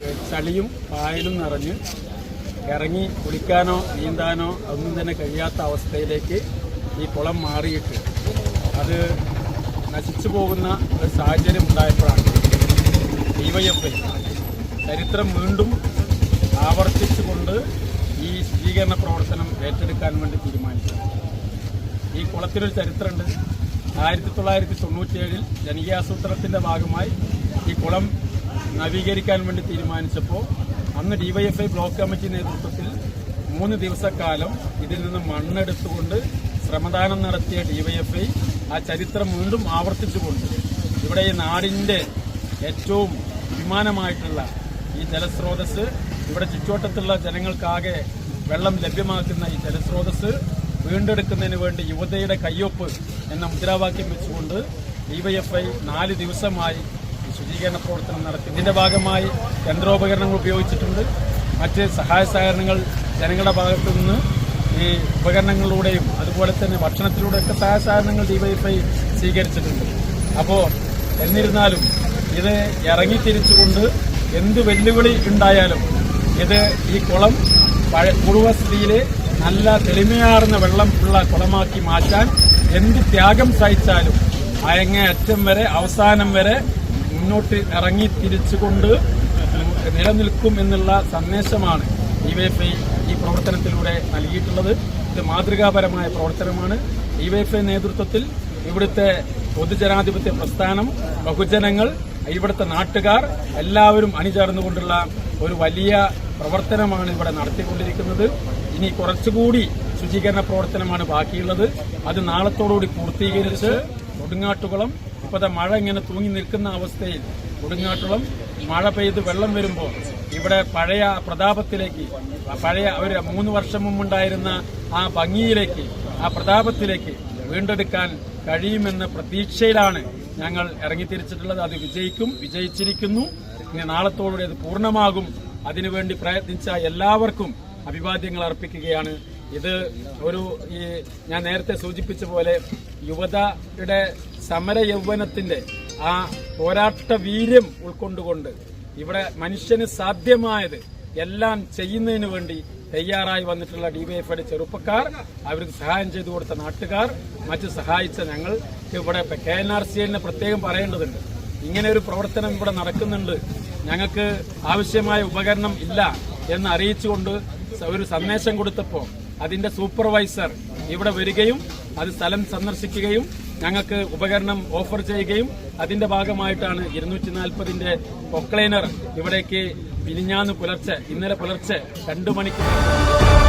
ചളിയും പായലും നിറഞ്ഞ് ഇറങ്ങി കുളിക്കാനോ നീന്താനോ ഒന്നും തന്നെ കഴിയാത്ത അവസ്ഥയിലേക്ക് ഈ കുളം മാറിയിട്ട് അത് നശിച്ചു പോകുന്ന ഒരു സാഹചര്യം ഉണ്ടായപ്പോഴാണ് ഡിവൈഎഫ്ഐ ചരിത്രം വീണ്ടും ആവർത്തിച്ചുകൊണ്ട് ഈ ശുചീകരണ പ്രവർത്തനം ഏറ്റെടുക്കാൻ വേണ്ടി തീരുമാനിച്ചു ഈ കുളത്തിനൊരു ചരിത്രമുണ്ട്. ആയിരത്തി തൊള്ളായിരത്തി തൊണ്ണൂറ്റിയേഴിൽ ജനകീയാസൂത്രണത്തിന്റെ ഭാഗമായി ഈ കുളം നവീകരിക്കാൻ വേണ്ടി തീരുമാനിച്ചപ്പോൾ അന്ന് ഡിവൈഎഫ്ഐ ബ്ലോക്ക് കമ്മിറ്റി നേതൃത്വത്തിൽ മൂന്ന് ദിവസക്കാലം ഇതിൽ നിന്ന് മണ്ണെടുത്തുകൊണ്ട് ശ്രമദാനം നടത്തിയ ഡിവൈഎഫ്ഐ ആ ചരിത്രം വീണ്ടും ആവർത്തിച്ചുകൊണ്ട് ഇവിടെ ഈ നാടിന്റെ ഏറ്റവും വിമാനമായിട്ടുള്ള ഈ ജലസ്രോതസ് ഇവിടെ ചുറ്റുവട്ടത്തുള്ള ജനങ്ങൾക്കാകെ വെള്ളം ലഭ്യമാക്കുന്ന ഈ ജലസ്രോതസ് വീണ്ടെടുക്കുന്നതിന് വേണ്ടി യുവതയുടെ കയ്യൊപ്പ് എന്ന മുദ്രാവാക്യം വെച്ചുകൊണ്ട് ഡിവൈഎഫ്ഐ നാല് ദിവസമായി ശുചീകരണ പ്രവർത്തനം നടത്തി. ഇതിന്റെ ഭാഗമായി യന്ത്രോപകരണങ്ങൾ ഉപയോഗിച്ചിട്ടുണ്ട്. മറ്റ് സഹായ സഹകരണങ്ങൾ ജനങ്ങളുടെ ഭാഗത്തു നിന്ന് ഈ ഉപകരണങ്ങളിലൂടെയും അതുപോലെ തന്നെ ഭക്ഷണത്തിലൂടെയൊക്കെ സഹായ സഹകരണങ്ങൾ ഡിവൈഫൈ സ്വീകരിച്ചിട്ടുണ്ട്. അപ്പോൾ എന്നിരുന്നാലും ഇത് ഇറങ്ങി ഇറങ്ങിത്തിരിച്ചുകൊണ്ട് എന്ത് വെല്ലുവിളി ഉണ്ടായാലും ഇത് ഈ കുളം പൂർവസ്ഥിതിയിൽ നല്ല തെളിമയാർന്ന വെള്ളം ഉള്ള കുളമാക്കി മാറ്റാൻ എന്ത് ത്യാഗം സഹിച്ചാലും അയങ്ങ അറ്റം വരെ അവസാനം വരെ മുന്നോട്ട് ഇറങ്ങി തിരിച്ചുകൊണ്ട് നിലനിൽക്കും എന്നുള്ള സന്ദേശമാണ് ഡിവൈഎഫ്ഐ ഈ പ്രവർത്തനത്തിലൂടെ നൽകിയിട്ടുള്ളത്. ഇത് മാതൃകാപരമായ പ്രവർത്തനമാണ്. ഡിവൈഎഫ്ഐ നേതൃത്വത്തിൽ ഇവിടുത്തെ പൊതുജനാധിപത്യ പ്രസ്ഥാനം ബഹുജനങ്ങൾ ഇവിടുത്തെ നാട്ടുകാർ എല്ലാവരും അണിചേർന്നുകൊണ്ടുള്ള ഒരു വലിയ പ്രവർത്തനമാണ് ഇവിടെ നടത്തിക്കൊണ്ടിരിക്കുന്നത്. ഇനി കുറച്ചുകൂടി ശുചീകരണ പ്രവർത്തനമാണ് ബാക്കിയുള്ളത്. അത് നാളത്തോടുകൂടി പൂർത്തീകരിച്ച് കൊടുങ്ങാട്ടുകുളം ഇപ്പോഴത്തെ മഴ ഇങ്ങനെ തൂങ്ങി നിൽക്കുന്ന അവസ്ഥയിൽ കൊടുങ്ങാട്ടുളം മഴ പെയ്ത് വെള്ളം വരുമ്പോൾ ഇവിടെ പഴയ പ്രതാപത്തിലേക്ക് പഴയ ഒരു മൂന്ന് വർഷം മുമ്പുണ്ടായിരുന്ന ആ ഭംഗിയിലേക്ക് ആ പ്രതാപത്തിലേക്ക് വീണ്ടെടുക്കാൻ കഴിയുമെന്ന പ്രതീക്ഷയിലാണ് ഞങ്ങൾ ഇറങ്ങിത്തിരിച്ചിട്ടുള്ളത്. അത് വിജയിക്കും വിജയിച്ചിരിക്കുന്നു. ഇനി നാളത്തോടെ അത് പൂർണമാകും. അതിനുവേണ്ടി പ്രയത്നിച്ച എല്ലാവർക്കും അഭിവാദ്യങ്ങൾ അർപ്പിക്കുകയാണ് ഇത് ഒരു ഈ ഞാൻ നേരത്തെ സൂചിപ്പിച്ച പോലെ യുവതയുടെ സമര യൗവനത്തിന്റെ ആ പോരാട്ട വീര്യം ഉൾക്കൊണ്ടുകൊണ്ട് ഇവിടെ മനുഷ്യന് സാധ്യമായത് എല്ലാം ചെയ്യുന്നതിന് വേണ്ടി തയ്യാറായി വന്നിട്ടുള്ള ഡിവൈഎഫ്ഐയുടെ ചെറുപ്പക്കാർ അവർക്ക് സഹായം ചെയ്തു കൊടുത്ത നാട്ടുകാർ മറ്റ് സഹായിച്ച ഞങ്ങൾ ഇവിടെ കെ എൻ ആർ സി എല്ലിനെ പ്രത്യേകം പറയേണ്ടതുണ്ട്. ഇങ്ങനെ ഒരു പ്രവർത്തനം ഇവിടെ നടക്കുന്നുണ്ട്. ഞങ്ങൾക്ക് ആവശ്യമായ ഉപകരണം ഇല്ല എന്ന് അറിയിച്ചുകൊണ്ട് ഒരു സന്ദേശം കൊടുത്തപ്പോൾ അതിന്റെ സൂപ്പർവൈസർ ഇവിടെ വരികയും അത് സ്ഥലം സന്ദർശിക്കുകയും ഞങ്ങൾക്ക് ഉപകരണം ഓഫർ ചെയ്യുകയും അതിന്റെ ഭാഗമായിട്ടാണ് ഇരുന്നൂറ്റി നാൽപ്പതിന്റെ പൊക്ലൈനർ ഇവിടേക്ക് പിരിഞ്ഞാന്ന് പുലർച്ചെ ഇന്നലെ പുലർച്ചെ രണ്ടു മണിക്ക്